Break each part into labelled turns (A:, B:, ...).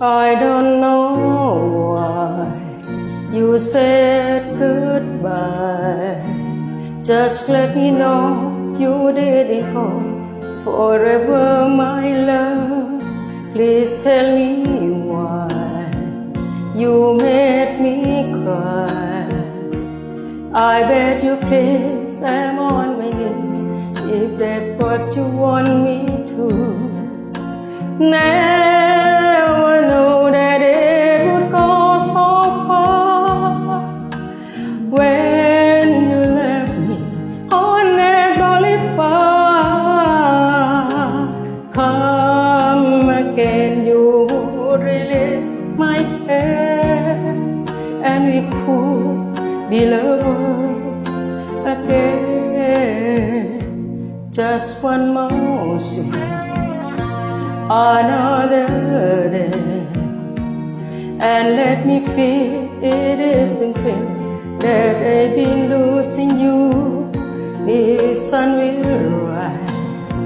A: I don't know why you said goodbye. Just let me know you didn't go forever, my love. Please tell me why you made me cry. I beg you please, I'm on my knees. If that's what you want me to. Never could be lovers again. Just one more chance another dance and let me feel it isn't fair that I've been losing you. The sun will rise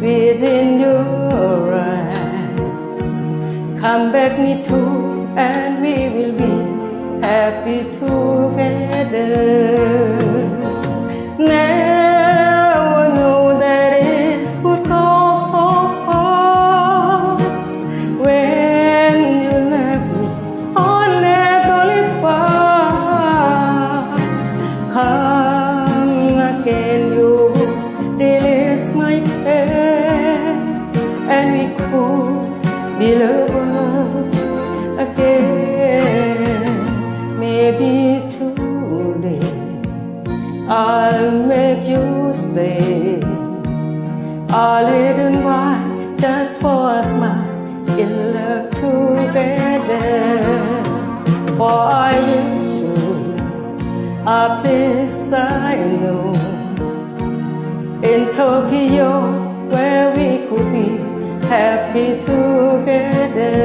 A: within your eyes. Come back, me too, and we will happy together. Never know that it would go so far when you left me on that boulevard. Come again, you release my pain, and we could be lovers again. You stay a little while just for a smile in love together. For I wish you a place I know in Tokyo where we could be happy together.